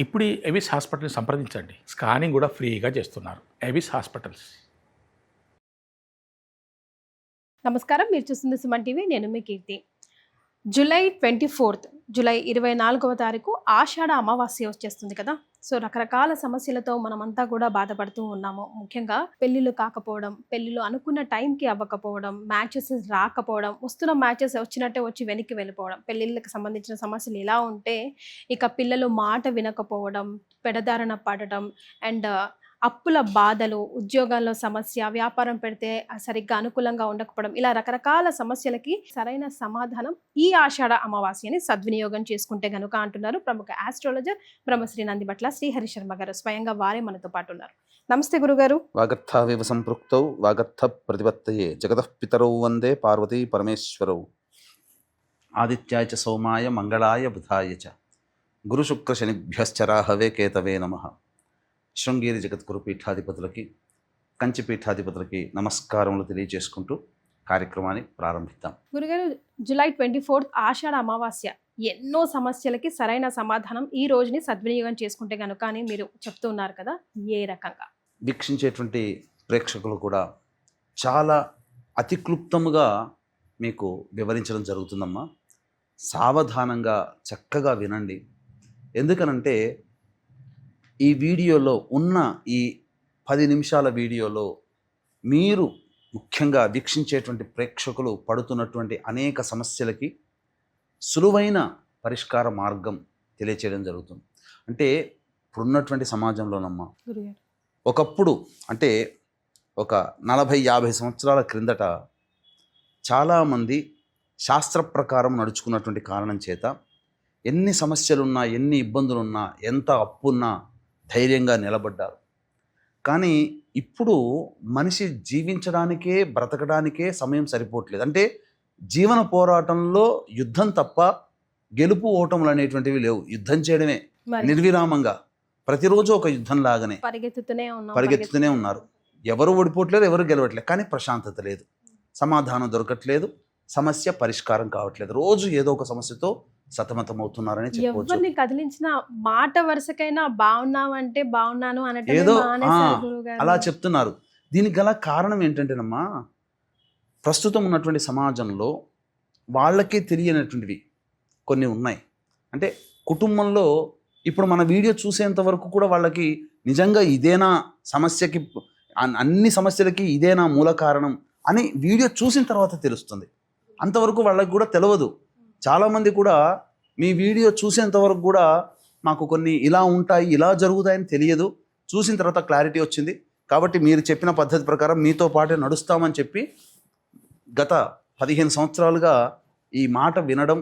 ఇప్పుడు ఎవిస్ హాస్పిటల్ని సంప్రదించండి. స్కానింగ్ కూడా ఫ్రీగా చేస్తున్నారు. Avis hospitals. నమస్కారం. మీరు చూస్తుంది సుమన్ టీవీ. నేను మీ Keerthi. July twenty fourth July ఇరవై నాలుగవ తారీఖు ఆషాఢ అమావాస్య వచ్చేస్తుంది కదా? సో రకరకాల సమస్యలతో మనమంతా కూడా బాధపడుతూ ఉన్నాము. ముఖ్యంగా పెళ్ళిళ్ళు కాకపోవడం పెళ్ళిళ్ళు అనుకున్న టైంకి అవ్వకపోవడం మ్యాచెస్ రాకపోవడం వస్తున్న మ్యాచెస్ వచ్చినట్టే వచ్చి వెనక్కి వెళ్ళిపోవడం పెళ్ళిళ్ళకి సంబంధించిన సమస్యలు ఇలా ఉంటే ఇక పిల్లలు మాట వినకపోవడం పెడదారణ పడటం అండ్ అప్పుల బాధలు ఉద్యోగాల్లో సమస్య వ్యాపారం పెడితే సరిగ్గా అనుకూలంగా ఉండకపోవడం ఇలా రకరకాల సమస్యలకి సరైన సమాధానం ఈ ఆషాఢ అమావాస్యని సద్వినియోగం చేసుకుంటే గనుక అంటున్నారు ప్రముఖ ఆస్ట్రాలజర్ బ్రహ్మశ్రీ నందిబట్ల శ్రీహరి శర్మ గారు. స్వయంగా వారే మనతో పాటు ఉన్నారు. నమస్తే గురుగారు. వాగర్థావివ సంపృక్తౌ వాగర్థ ప్రతిపత్తయే. జగతః పితరౌ వందే పార్వతీ పరమేశ్వరౌ. ఆదిత్యాయ చ సోమాయ మంగళాయ బుధాయ చ. గురుశుక్రశనిభ్యశ్చరాహవే కేతవే నమః. శృంగేరి జగద్గురు పీఠాధిపతులకి కంచి పీఠాధిపతులకి నమస్కారములు తెలియజేసుకుంటూ కార్యక్రమాన్ని ప్రారంభిద్దాం. గురుగారు జూలై ట్వంటీ ఫోర్త్ ఆషాఢ అమావాస్య. ఎన్నో సమస్యలకి సరైన సమాధానం ఈ రోజుని సద్వినియోగం చేసుకుంటే గనుక అని మీరు చెప్తూ ఉన్నారు కదా ఏ రకంగా? వీక్షించేటువంటి ప్రేక్షకులు కూడా చాలా అతి క్లుప్తముగా మీకు వివరించడం జరుగుతుందమ్మా. సావధానంగా చక్కగా వినండి. ఎందుకనంటే ఈ వీడియోలో ఉన్న ఈ పది నిమిషాల వీడియోలో మీరు ముఖ్యంగా వీక్షించేటువంటి ప్రేక్షకులు పడుతున్నటువంటి అనేక సమస్యలకి సులువైన పరిష్కార మార్గం తెలియచేయడం జరుగుతుంది. అంటే ఇప్పుడున్నటువంటి సమాజంలోనమ్మా ఒకప్పుడు అంటే ఒక నలభై యాభై సంవత్సరాల క్రిందట చాలామంది శాస్త్ర ప్రకారం నడుచుకున్నటువంటి కారణం చేత ఎన్ని సమస్యలున్నా ఎన్ని ఇబ్బందులున్నా ఎంత అప్పున్నా ధైర్యంగా నిలబడ్డారు. కానీ ఇప్పుడు మనిషి జీవించడానికే బ్రతకడానికే సమయం సరిపోవట్లేదు. అంటే జీవన పోరాటంలో యుద్ధం తప్ప గెలుపు ఓటములు అనేటువంటివి లేవు. యుద్ధం చేయడమే. నిర్విరామంగా ప్రతిరోజు ఒక యుద్ధం లాగానే పరిగెత్తుతూనే పరిగెత్తుతూనే ఉన్నారు. ఎవరు ఓడిపోవట్లేదు ఎవరు గెలవట్లేదు కానీ ప్రశాంతత లేదు. సమాధానం దొరకట్లేదు సమస్య పరిష్కారం కావట్లేదు. రోజు ఏదో ఒక సమస్యతో సతమతం అవుతున్నారని చెప్పవచ్చు. ఎవరిని కదిలించిన మాట వరుసకైనా బాగున్నావంటే బాగున్నాను అనటమే ఏదో. అలా చెప్తున్నారు. దీనికి గల కారణం ఏంటంటేనమ్మా ప్రస్తుతం ఉన్నటువంటి సమాజంలో వాళ్ళకే తెలియనటువంటివి కొన్ని ఉన్నాయి. అంటే కుటుంబంలో ఇప్పుడు మన వీడియో చూసేంత వరకు కూడా వాళ్ళకి నిజంగా ఇదేనా సమస్యకి అన్- అన్ని సమస్యలకి ఇదేనా మూల కారణం అని వీడియో చూసిన తర్వాత తెలుస్తుంది. అంతవరకు వాళ్ళకి కూడా తెలియదు చాలామంది కూడా మీ వీడియో చూసేంత వరకు కూడా మాకు కొన్ని ఇలా ఉంటాయి ఇలా జరుగుతాయని తెలియదు. చూసిన తర్వాత క్లారిటీ వచ్చింది. కాబట్టి మీరు చెప్పిన పద్ధతి ప్రకారం మీతో పాటే నడుస్తామని చెప్పి గత పదిహేను సంవత్సరాలుగా ఈ మాట వినడం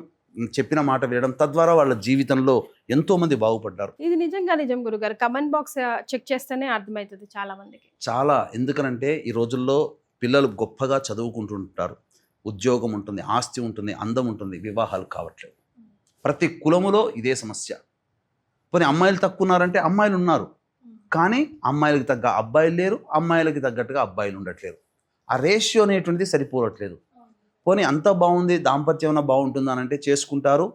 చెప్పిన మాట వినడం తద్వారా వాళ్ళ జీవితంలో ఎంతోమంది బాగుపడ్డారు. ఇది నిజంగా నిజం గురుగారు. కమెంట్ బాక్స్ చెక్ చేస్తేనే అర్థమవుతుంది చాలా మందికి చాలా. ఎందుకనంటే ఈ రోజుల్లో పిల్లలు గొప్పగా చదువుకుంటుంటారు. ఉద్యోగం ఉంటుంది ఆస్తి ఉంటుంది అందం ఉంటుంది వివాహాలు కావట్లేదు ప్రతి కులములో ఇదే సమస్య. పోనీ అమ్మాయిలు తక్కువ ఉన్నారంటే అమ్మాయిలు ఉన్నారు కానీ అమ్మాయిలకి తగ్గ అబ్బాయిలు లేరు అమ్మాయిలకి తగ్గట్టుగా అబ్బాయిలు ఉండట్లేరు. ఆ రేషియో అనేటువంటిది సరిపోవట్లేదు పోనీ అంత బాగుంది దాంపత్యం ఏమైనా బాగుంటుందా అంటే చేసుకుంటారు.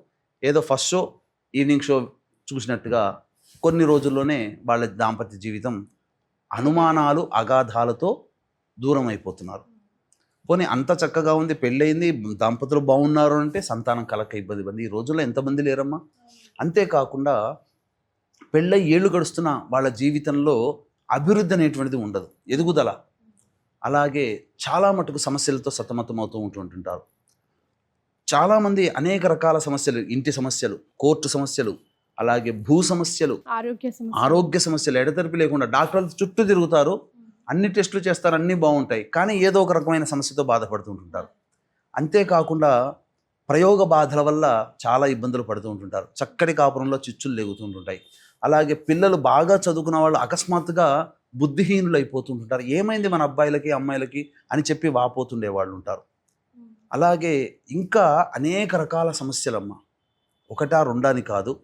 ఏదో ఫస్ట్ షో ఈవినింగ్ షో చూసినట్టుగా కొన్ని రోజుల్లోనే వాళ్ళ దాంపత్య జీవితం అనుమానాలు అగాధాలతో దూరం అయిపోతున్నారు పోనీ అంత చక్కగా ఉంది పెళ్ళయింది దంపతులు బాగున్నారు అంటే సంతానం కలక ఇబ్బంది ఇబ్బంది ఈ రోజుల్లో ఎంతమంది లేరమ్మా? అంతేకాకుండా పెళ్ళై ఏళ్ళు గడుస్తున్న వాళ్ళ జీవితంలో అభివృద్ధి అనేటువంటిది ఉండదు ఎదుగుదల. అలాగే చాలా మటుకు సమస్యలతో సతమతమవుతూ ఉంటుంటుంటారు చాలామంది అనేక రకాల సమస్యలు ఇంటి సమస్యలు కోర్టు సమస్యలు అలాగే భూ సమస్యలు ఆరోగ్య సమస్య ఆరోగ్య సమస్యలు ఎడతెరిపి లేకుండా డాక్టర్లు చుట్టూ తిరుగుతారు. అన్ని టెస్టులు చేస్తారు అన్నీ బాగుంటాయి. కానీ ఏదో ఒక రకమైన సమస్యతో బాధపడుతూ ఉంటుంటారు అంతేకాకుండా ప్రయోగ బాధల వల్ల చాలా ఇబ్బందులు పడుతూ ఉంటుంటారు. చక్కటి కాపురంలో చిచ్చులు లేగుతుంటుంటాయి. అలాగే పిల్లలు బాగా చదువుకున్న వాళ్ళు అకస్మాత్తుగా బుద్ధిహీనులు అయిపోతుంటుంటారు. ఏమైంది మన అబ్బాయిలకి అమ్మాయిలకి అని చెప్పి వాపోతుండే వాళ్ళు ఉంటారు. అలాగే ఇంకా అనేక రకాల సమస్యలమ్మ. ఒకటా రెండాని కాదు.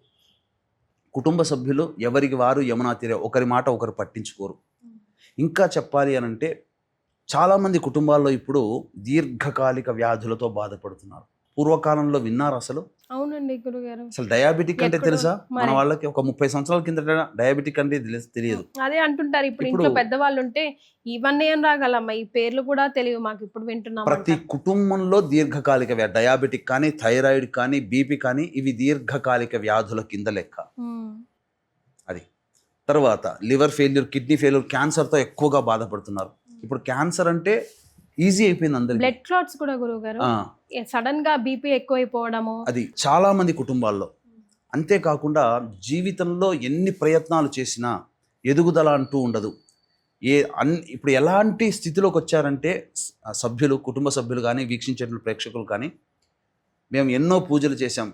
కుటుంబ సభ్యులు ఎవరికి వారు యమునా తీరే ఒకరి మాట ఒకరు పట్టించుకోరు. ఇంకా చెప్పాలి అని అంటే చాలామంది కుటుంబాల్లో ఇప్పుడు దీర్ఘకాలిక వ్యాధులతో బాధపడుతున్నారు. పూర్వకాలంలో విన్నారు అసలు? అవునండి గురుగారు. అసలు డయాబెటిక్ అంటే తెలుసా? మన. వాళ్ళకి ఒక ముప్పై సంవత్సరాల కిందట డయాబెటిక్ అంటే తెలి- తెలియదు. అదే అంటుంటారు. ఇప్పుడు ఇంట్లో పెద్దవాళ్ళు ఉంటే ఇవన్నీ ఏం రాగలమ్మా? ఈ పేర్లు కూడా తెలియవు మాకు ఇప్పుడు వింటున్నాం ప్రతి కుటుంబంలో దీర్ఘకాలిక వ్యాధి డయాబెటిక్ కానీ థైరాయిడ్ కానీ బీపీ కానీ ఇవి దీర్ఘకాలిక వ్యాధుల కింద లెక్క. అది. తర్వాత లివర్ ఫెయిల్యూర్ కిడ్నీ ఫెయిల్యూర్ క్యాన్సర్తో ఎక్కువగా బాధపడుతున్నారు. ఇప్పుడు క్యాన్సర్ అంటే ఈజీ అయిపోయింది అందరికి. బ్లడ్ క్లాట్స్ కూడా గురువు గారు. సడన్గా బీపీ ఎక్కువైపోవడము. అది చాలా మంది కుటుంబాల్లో. అంతేకాకుండా జీవితంలో ఎన్ని ప్రయత్నాలు చేసినా ఎదుగుదల అంటూ ఉండదు. ఏ అన్ ఇప్పుడు ఎలాంటి స్థితిలోకి వచ్చారంటే సభ్యులు కుటుంబ సభ్యులు కానీ వీక్షించే ప్రేక్షకులు కానీ మేము ఎన్నో పూజలు చేశాం.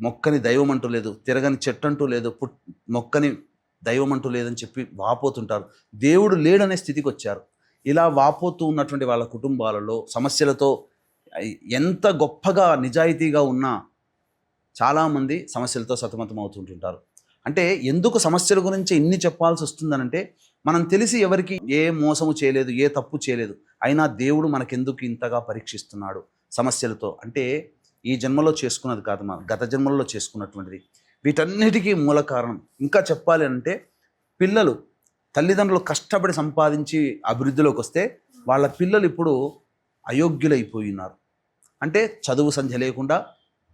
మొక్కని దైవం అంటూ లేదు తిరగని చెట్టు అంటూ లేదు పుట్ మొక్కని దైవం అంటూ లేదని చెప్పి వాపోతుంటారు. దేవుడు లేడనే స్థితికి వచ్చారు. ఇలా వాపోతూ ఉన్నటువంటి వాళ్ళ కుటుంబాలలో సమస్యలతో ఎంత గొప్పగా నిజాయితీగా ఉన్నా చాలామంది సమస్యలతో సతమతం అవుతుంటుంటారు అంటే ఎందుకు సమస్యల గురించి ఇన్ని చెప్పాల్సి వస్తుందనంటే మనం తెలిసి ఎవరికి ఏ మోసము చేయలేదు ఏ తప్పు చేయలేదు అయినా దేవుడు మనకెందుకు ఇంతగా పరీక్షిస్తున్నాడు సమస్యలతో? అంటే ఈ జన్మలో చేసుకున్నది కాదు మన గత జన్మలో చేసుకున్నటువంటిది. వీటన్నిటికీ మూల కారణం. ఇంకా చెప్పాలి అంటే పిల్లలు తల్లిదండ్రులు కష్టపడి సంపాదించి అభివృద్ధిలోకి వస్తే వాళ్ళ పిల్లలు ఇప్పుడు అయోగ్యులైపోయినారు. అంటే చదువు సంధ్య లేకుండా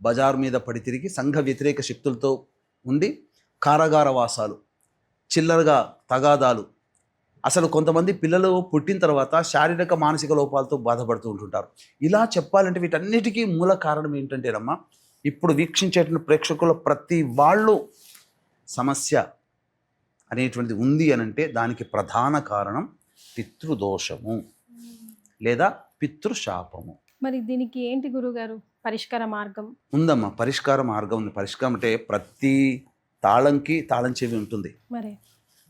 బజార్ మీద పడి తిరిగి సంఘ వ్యతిరేక శక్తులతో ఉండి కారాగార వాసాలు చిల్లరగా తగాదాలు. అసలు కొంతమంది పిల్లలు పుట్టిన తర్వాత శారీరక మానసిక లోపాలతో బాధపడుతూ ఉంటుంటారు. ఇలా చెప్పాలంటే వీటన్నిటికీ మూల కారణం ఏంటంటేనమ్మా ఇప్పుడు వీక్షించేటువంటి ప్రేక్షకుల ప్రతి వాళ్ళు సమస్య అనేటువంటిది ఉంది అని అంటే దానికి ప్రధాన కారణం పితృదోషము లేదా పితృశాపము. మరి దీనికి ఏంటి గురుగారు పరిష్కార మార్గం? ఉందమ్మా పరిష్కార మార్గం ఉంది. పరిష్కారం అంటే ప్రతి తాళంకి తాళం చెవి ఉంటుంది. మరి?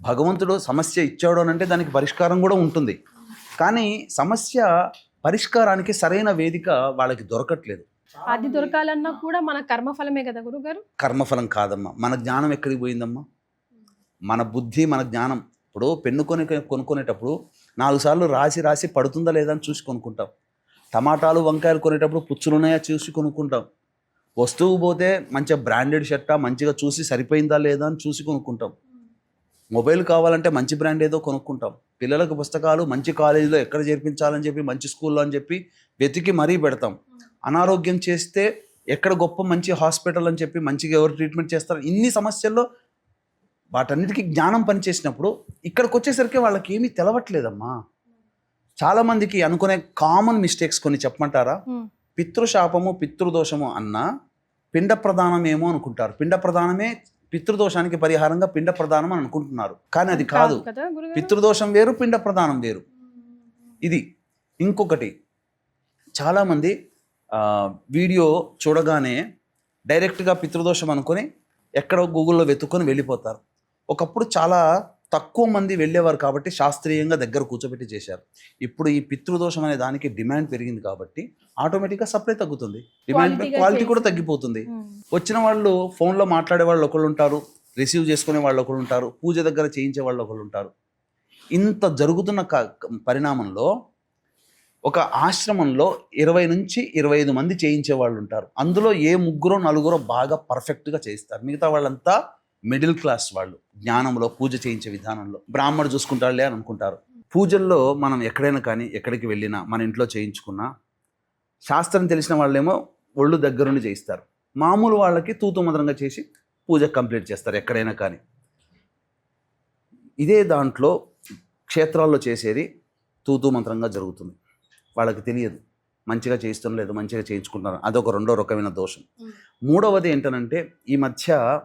భగవంతుడు సమస్య ఇచ్చాడు అని అంటే దానికి పరిష్కారం కూడా ఉంటుంది. కానీ సమస్య పరిష్కారానికి సరైన వేదిక వాళ్ళకి దొరకట్లేదు. అది దొరకాలన్నా కూడా మన కర్మఫలమే కదా గురుగారు? కర్మఫలం కాదమ్మా. మన జ్ఞానం ఎక్కడికి పోయిందమ్మా? మన బుద్ధి మన జ్ఞానం. ఇప్పుడు పెన్ను కొని కొనుక్కునేటప్పుడు నాలుగు సార్లు రాసి రాసి పడుతుందా లేదా అని చూసి కొనుక్కుంటాం. టమాటాలు వంకాయలు కొనేటప్పుడు పుచ్చులు ఉన్నాయా చూసి కొనుక్కుంటాం. వస్తువు పోతే మంచిగా బ్రాండెడ్ షర్టా మంచిగా చూసి సరిపోయిందా లేదా అని చూసి కొనుక్కుంటాం. మొబైల్ కావాలంటే మంచి బ్రాండ్ ఏదో కొనుక్కుంటాం. పిల్లలకు పుస్తకాలు మంచి కాలేజీలో ఎక్కడ చేర్పించాలని చెప్పి మంచి స్కూల్లో అని చెప్పి వెతికి మరీ పెడతాం. అనారోగ్యం చేస్తే ఎక్కడ గొప్ప మంచి హాస్పిటల్ అని చెప్పి మంచిగా ఎవరు ట్రీట్మెంట్ చేస్తారు ఇన్ని సమస్యల్లో వాటన్నిటికీ జ్ఞానం పనిచేసినప్పుడు ఇక్కడికి వచ్చేసరికి వాళ్ళకి ఏమీ తెలవట్లేదమ్మా. చాలామందికి అనుకునే కామన్ మిస్టేక్స్ కొన్ని చెప్పమంటారా. పితృశాపము పితృదోషము అన్న పిండ ప్రధానమేమో అనుకుంటారు. పిండ ప్రధానమే పితృదోషానికి పరిహారంగా పిండ ప్రధానం అని అనుకుంటున్నారు. కానీ అది కాదు. పితృదోషం వేరు పిండ ప్రధానం వేరు. ఇది ఇంకొకటి. చాలామంది వీడియో చూడగానే డైరెక్ట్గా పితృదోషం అనుకొని ఎక్కడో గూగుల్లో వెతుక్కొని వెళ్ళిపోతారు. ఒకప్పుడు చాలా తక్కువ మంది వెళ్ళేవారు కాబట్టి శాస్త్రీయంగా దగ్గర కూర్చోబెట్టి చేశారు. ఇప్పుడు ఈ పితృదోషం అనే దానికి డిమాండ్ పెరిగింది కాబట్టి ఆటోమేటిక్గా సప్లై తగ్గుతుంది. డిమాండ్ క్వాలిటీ కూడా తగ్గిపోతుంది. వచ్చిన వాళ్ళు ఫోన్లో మాట్లాడే వాళ్ళు ఒకళ్ళు ఉంటారు రిసీవ్ చేసుకునే వాళ్ళు ఒకళ్ళు ఉంటారు పూజ దగ్గర చేయించే వాళ్ళు ఒకళ్ళు ఉంటారు. ఇంత జరుగుతున్న క- పరిణామంలో ఒక ఆశ్రమంలో ఇరవై నుంచి ఇరవై ఐదు మంది చేయించే వాళ్ళు ఉంటారు. అందులో ఏ ముగ్గురో నలుగురో బాగా పర్ఫెక్ట్గా చేయిస్తారు. మిగతా వాళ్ళంతా మిడిల్ క్లాస్ వాళ్ళు. జ్ఞానంలో పూజ చేయించే విధానంలో. బ్రాహ్మడు చూసుకుంటారులే అని అనుకుంటారు. పూజల్లో మనం ఎక్కడైనా కానీ ఎక్కడికి వెళ్ళినా మన ఇంట్లో చేయించుకున్నా శాస్త్రం తెలిసిన వాళ్ళేమో ఒళ్ళు దగ్గరుండి చేయిస్తారు. మామూలు వాళ్ళకి తూతుమత్రంగా చేసి పూజ కంప్లీట్ చేస్తారు ఎక్కడైనా కానీ. ఇదే దాంట్లో క్షేత్రాల్లో చేసేది తూతు మంత్రంగా జరుగుతుంది. వాళ్ళకి తెలియదు. మంచిగా చేయిస్తాం లేదు మంచిగా చేయించుకుంటున్నారు అదొక రెండో రకమైన దోషం. మూడవది ఏంటనంటే ఈ మధ్య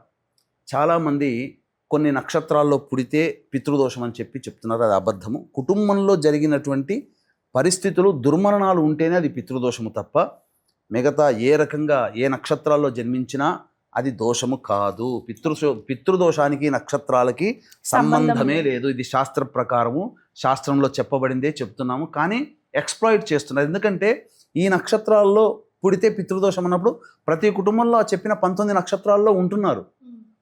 చాలామంది కొన్ని నక్షత్రాల్లో పుడితే పితృదోషం అని చెప్పి చెప్తున్నారు. అది అబద్ధము. కుటుంబంలో జరిగినటువంటి పరిస్థితులు దుర్మరణాలు ఉంటేనే అది పితృదోషము తప్ప మిగతా ఏ రకంగా ఏ నక్షత్రాల్లో జన్మించినా అది దోషము కాదు. పితృ పితృదోషానికి నక్షత్రాలకి సంబంధం సంబంధమే. లేదు. ఇది శాస్త్ర ప్రకారము. శాస్త్రంలో చెప్పబడిందే చెప్తున్నాము. కానీ ఎక్స్ప్లాయిట్ చేస్తున్నారు. ఎందుకంటే ఈ నక్షత్రాల్లో పుడితే పితృదోషం అన్నప్పుడు ప్రతి కుటుంబంలో చెప్పిన పంతొమ్మిది నక్షత్రాల్లో ఉంటున్నారు.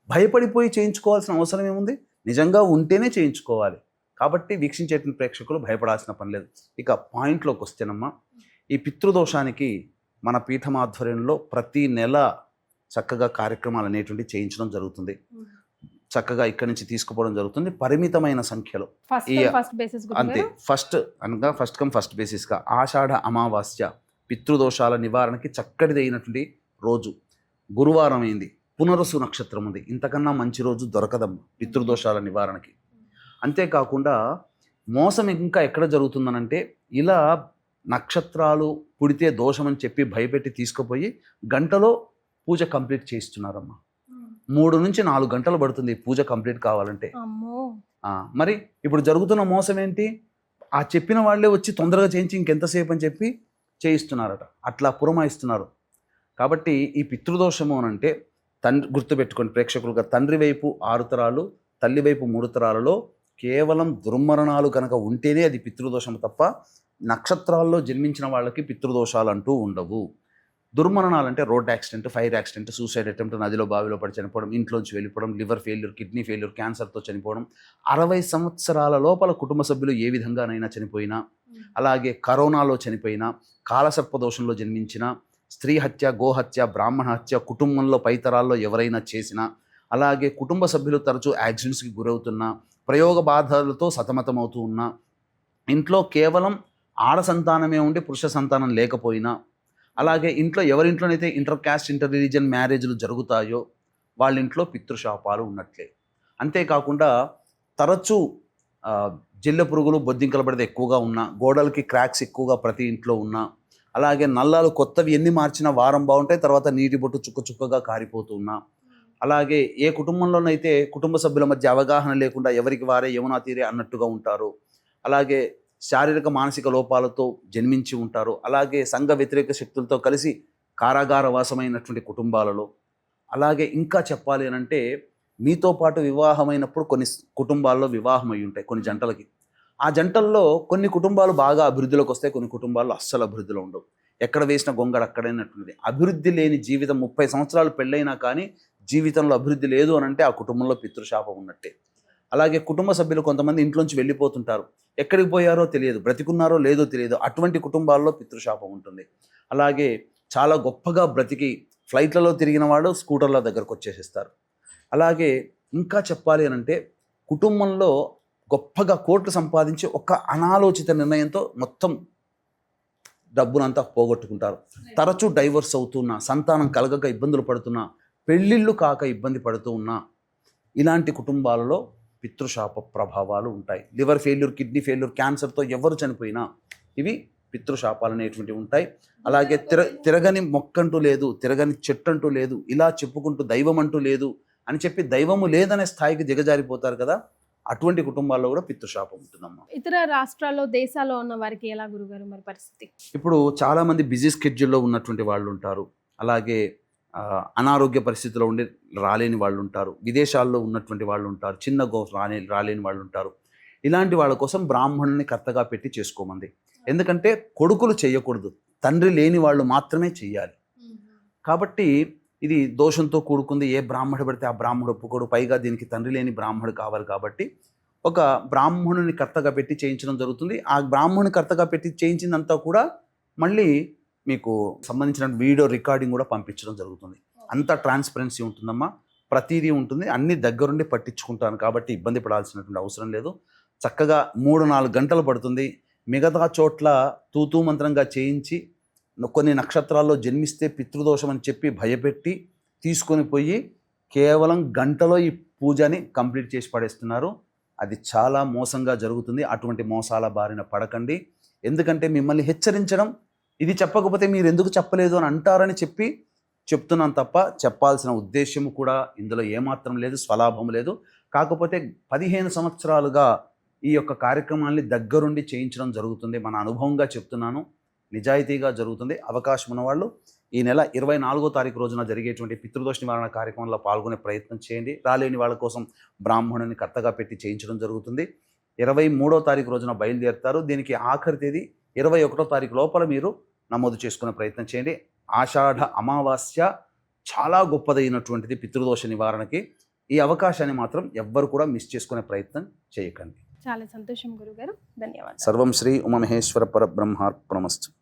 భయపడిపోయి చేయించుకోవాల్సిన అవసరం ఏముంది? నిజంగా ఉంటేనే చేయించుకోవాలి. కాబట్టి వీక్షించేటువంటి ప్రేక్షకులు భయపడాల్సిన పని లేదు. ఇక పాయింట్లోకి వస్తేనమ్మా ఈ పితృదోషానికి మన పీఠం ఆధ్వర్యంలో ప్రతి నెల చక్కగా కార్యక్రమాలు అనేటువంటి చేయించడం జరుగుతుంది. చక్కగా ఇక్కడి నుంచి తీసుకుపోవడం జరుగుతుంది. పరిమితమైన సంఖ్యలో. అంతే. ఫస్ట్ అనగా ఫస్ట్ కమ్ ఫస్ట్ బేసిస్గా ఆషాఢ అమావాస్య పితృదోషాల నివారణకి చక్కటిది అయినటువంటి రోజు. గురువారం అయింది. పునరసు నక్షత్రం ఉంది. ఇంతకన్నా మంచి రోజు దొరకదమ్మ పితృదోషాల నివారణకి. అంతేకాకుండా మోసం ఇంకా ఎక్కడ జరుగుతుందనంటే ఇలా నక్షత్రాలు పుడితే దోషమని చెప్పి భయపెట్టి తీసుకుపోయి గంటలో పూజ కంప్లీట్ చేయిస్తున్నారమ్మా. మూడు నుంచి నాలుగు గంటలు పడుతుంది పూజ కంప్లీట్ కావాలంటే. మరి ఇప్పుడు జరుగుతున్న మోసం ఏంటి? ఆ చెప్పిన వాళ్ళే వచ్చి తొందరగా చేయించి ఇంకెంతసేపు అని చెప్పి చేయిస్తున్నారట. అట్లా పురమాయిస్తున్నారు. కాబట్టి ఈ పితృదోషము అని అంటే తండ్రి గుర్తుపెట్టుకోండి ప్రేక్షకులుగా తండ్రి వైపు ఆరు తరాలు తల్లి వైపు మూడు తరాలలో కేవలం దుర్మరణాలు కనుక ఉంటేనే అది పితృదోషం తప్ప నక్షత్రాల్లో జన్మించిన వాళ్ళకి పితృదోషాలు అంటూ ఉండవు. దుర్మరణాలు అంటే road accident fire accident suicide attempt నదిలో బావిలో పడి చనిపోవడం ఇంట్లోంచి వెళ్ళిపోవడం లివర్ ఫెయిల్యూర్ కిడ్నీ ఫెయిల్యూర్ క్యాన్సర్తో చనిపోవడం అరవై సంవత్సరాల లోపల కుటుంబ సభ్యులు ఏ విధంగానైనా చనిపోయినా అలాగే కరోనాలో చనిపోయినా కాలసర్ప దోషంలో జన్మించిన స్త్రీ హత్య గోహత్య బ్రాహ్మణ హత్య కుటుంబంలో పైతరాల్లో ఎవరైనా చేసినా అలాగే కుటుంబ సభ్యులు తరచూ యాక్సిడెంట్స్కి గురవుతున్నా ప్రయోగ బాధలతో సతమతమవుతూ ఉన్నా ఇంట్లో కేవలం ఆడ సంతానమే ఉండి పురుష సంతానం లేకపోయినా అలాగే ఇంట్లో ఎవరింట్లోనైతే ఇంటర్ క్యాస్ట్ ఇంటర్ రిలీజన్ మ్యారేజ్లు జరుగుతాయో వాళ్ళ ఇంట్లో పితృశాపాలు ఉన్నట్లే. అంతేకాకుండా తరచూ జిల్ల జిల్లె పురుగులు బొద్దింకల పడితే ఎక్కువగా ఉన్నా గోడలకి క్రాక్స్ ఎక్కువగా ప్రతి ఇంట్లో ఉన్నా అలాగే నల్లాలు కొత్తవి ఎన్ని మార్చినా వారం బాగుంటాయి తర్వాత నీటి బొట్టు చుక్క చుక్కగా కారిపోతూ ఉన్నా. అలాగే ఏ కుటుంబంలోనైతే కుటుంబ సభ్యుల మధ్య అవగాహన లేకుండా ఎవరికి వారే యమునా తీరే అన్నట్టుగా ఉంటారు. అలాగే శారీరక మానసిక లోపాలతో జన్మించి ఉంటారు. అలాగే సంఘ వ్యతిరేక శక్తులతో కలిసి కారాగార వాసమైనటువంటి కుటుంబాలలో. అలాగే ఇంకా చెప్పాలి అని అంటే మీతో పాటు వివాహమైనప్పుడు కొన్ని కుటుంబాల్లో వివాహం అయి ఉంటాయి కొన్ని జంటలకి. ఆ జంటల్లో కొన్ని కుటుంబాలు బాగా అభివృద్ధిలోకి వస్తాయి కొన్ని కుటుంబాల్లో అస్సలు అభివృద్ధిలో ఉండవు. ఎక్కడ వేసిన గొంగడ అక్కడైనటువంటిది అభివృద్ధి లేని జీవితం ముప్పై సంవత్సరాలు పెళ్ళైనా కానీ జీవితంలో అభివృద్ధి లేదు అని అంటే ఆ కుటుంబంలో పితృశాపం ఉన్నట్టే. అలాగే కుటుంబ సభ్యులు కొంతమంది ఇంట్లోంచి వెళ్ళిపోతుంటారు. ఎక్కడికి పోయారో తెలియదు బ్రతికున్నారో లేదో తెలియదు. అటువంటి కుటుంబాల్లో పితృశాపం ఉంటుంది. అలాగే చాలా గొప్పగా బ్రతికి ఫ్లైట్లలో తిరిగిన వాళ్ళు స్కూటర్ల దగ్గరకు వచ్చేసేస్తారు. అలాగే ఇంకా చెప్పాలి అని అంటే కుటుంబంలో గొప్పగా కోట్లు సంపాదించి ఒక అనాలోచిత నిర్ణయంతో మొత్తం డబ్బునంతా పోగొట్టుకుంటారు. తరచూ డైవర్స్ అవుతున్నా సంతానం కలగక ఇబ్బందులు పడుతున్నా పెళ్ళిళ్ళు కాక ఇబ్బంది పడుతూ ఉన్నా ఇలాంటి కుటుంబాలలో పితృశాప ప్రభావాలు ఉంటాయి. లివర్ ఫెయిల్యూర్ కిడ్నీ ఫెయిల్యూర్ క్యాన్సర్తో ఎవరు చనిపోయినా ఇవి పితృశాపాలు అనేటువంటివి ఉంటాయి. అలాగే తిర తిరగని మొక్కంటూ లేదు తిరగని చెట్టు అంటూ లేదు ఇలా చెప్పుకుంటూ దైవం అంటూ లేదు అని చెప్పి దైవము లేదనే స్థాయికి దిగజారిపోతారు కదా అటువంటి కుటుంబాల్లో కూడా పితృశాపం ఉంటుందమ్మా. ఇతర రాష్ట్రాల్లో దేశాల్లో ఉన్న వారికి ఎలా గురుగారు మరి పరిస్థితి? ఇప్పుడు చాలామంది బిజీ స్కెడ్యూల్లో ఉన్నటువంటి వాళ్ళు ఉంటారు. అలాగే అనారోగ్య పరిస్థితిలో ఉండి రాలేని వాళ్ళు ఉంటారు విదేశాల్లో ఉన్నటువంటి వాళ్ళు ఉంటారు చిన్న గో రాని రాలేని వాళ్ళు ఉంటారు ఇలాంటి వాళ్ళ కోసం బ్రాహ్మణుని కర్తగా పెట్టి చేసుకోమంది. ఎందుకంటే కొడుకులు చేయకూడదు తండ్రి లేని వాళ్ళు మాత్రమే చెయ్యాలి. కాబట్టి ఇది దోషంతో కూడుకుంది. ఏ బ్రాహ్మడు పడితే ఆ బ్రాహ్మడు ఒప్పుకోడు. పైగా దీనికి తండ్రి లేని బ్రాహ్మడు కావాలి కాబట్టి ఒక బ్రాహ్మణుని కర్తగా పెట్టి చేయించడం జరుగుతుంది. ఆ బ్రాహ్మణుని కర్తగా పెట్టి చేయించిందంతా కూడా మళ్ళీ మీకు సంబంధించిన వీడియో రికార్డింగ్ కూడా పంపించడం జరుగుతుంది. అంత ట్రాన్స్పరెన్సీ ఉంటుందమ్మా. ప్రతిదీ ఉంటుంది. అన్ని దగ్గరుండి పట్టించుకుంటాను కాబట్టి ఇబ్బంది పడాల్సినటువంటి అవసరం లేదు. చక్కగా మూడు నాలుగు గంటలు పడుతుంది. మిగతా చోట్ల తూతూ మంత్రంగా చేయించి కొన్ని నక్షత్రాల్లో జన్మిస్తే పితృదోషం అని చెప్పి భయపెట్టి తీసుకొని పోయి కేవలం గంటలో ఈ పూజని కంప్లీట్ చేసి పడేస్తున్నారు. అది చాలా మోసంగా జరుగుతుంది. అటువంటి మోసాల బారిన పడకండి. ఎందుకంటే మిమ్మల్ని హెచ్చరించడం ఇది చెప్పకపోతే మీరు ఎందుకు చెప్పలేదు అని అంటారని చెప్పి చెప్తున్నాను తప్ప చెప్పాల్సిన ఉద్దేశం కూడా ఇందులో ఏమాత్రం లేదు స్వలాభం లేదు. కాకపోతే పదిహేను సంవత్సరాలుగా ఈ యొక్క కార్యక్రమాన్ని దగ్గరుండి చేయించడం జరుగుతుంది. మన అనుభవంగా చెప్తున్నాను. నిజాయితీగా జరుగుతుంది. అవకాశం ఉన్నవాళ్ళు ఈ నెల ఇరవై నాలుగో తారీఖు రోజున జరిగేటువంటి పితృదోష నివారణ కార్యక్రమంలో పాల్గొనే ప్రయత్నం చేయండి. రాలేని వాళ్ళ కోసం బ్రాహ్మణుని కర్తగా పెట్టి చేయించడం జరుగుతుంది. ఇరవై మూడో తారీఖు రోజున బయలుదేరుతారు. దీనికి ఆఖరి తేదీ ఇరవై ఒకటో తారీఖు లోపల మీరు నమోదు చేసుకునే ప్రయత్నం చేయండి. ఆషాఢ అమావాస్య చాలా గొప్పదైనటువంటిది పితృదోష నివారణకి. ఈ అవకాశాన్ని మాత్రం ఎవ్వరు కూడా మిస్ చేసుకునే ప్రయత్నం చేయకండి. చాలా సంతోషం గురుగారు. ధన్యవాదాలు. సర్వం శ్రీ ఉమమహేశ్వర పరబ్రహ్మార్పణమస్తు.